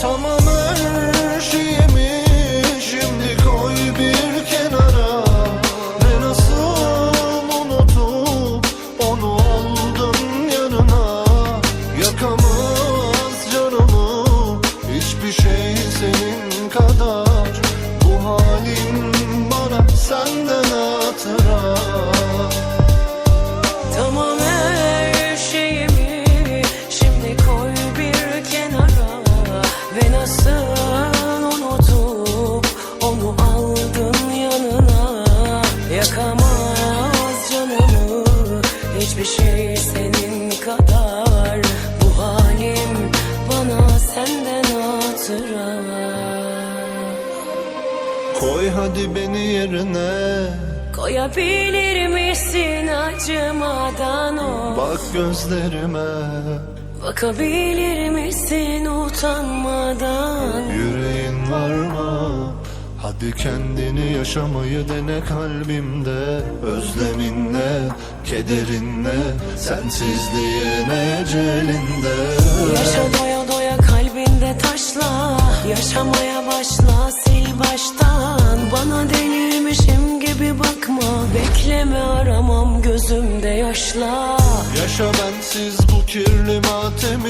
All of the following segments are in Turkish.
Tamam her şeyimi şimdi koy bir kenara. Ve nasıl unutup onu aldın yanına. Yakamaz canımı hiçbir şey senin kadar. Bu halin bana senden Yakamaz canımı. Hiçbir şey senin kadar. Bu halim bana senden hatıra. Koy hadi beni yerine. Koyabilir misin acımadan o? Bak gözlerime. Bakabilir misin utanmadan? Yüreğin var? Hadi kendini yaşamayı dene kalbimde Özleminle, kederinle Sensizliğin ecelinde Yaşa doya doya kalbinde taşla Yaşamaya başla sil baştan. Bana delirmişim gibi bakma Bekleme aramam gözümde yaşla. Yaşa bensiz bu kirli matemi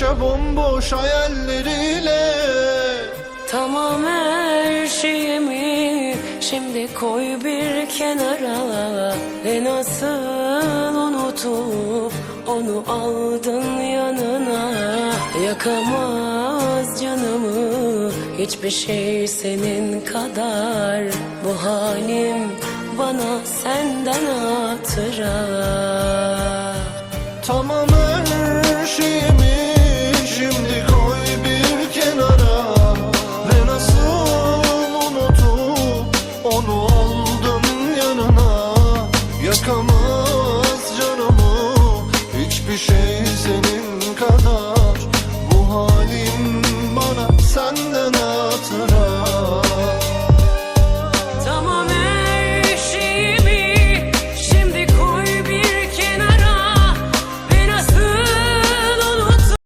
Yaşa bomboş hayalleriyle. Tamam her şeyimi şimdi koy bir kenara. Ve nasıl unutup onu aldın yanına? Yakamaz canımı hiçbir şey senin kadar. Bu halim bana senden hatıra Yakamaz canımı. Hiçbir şey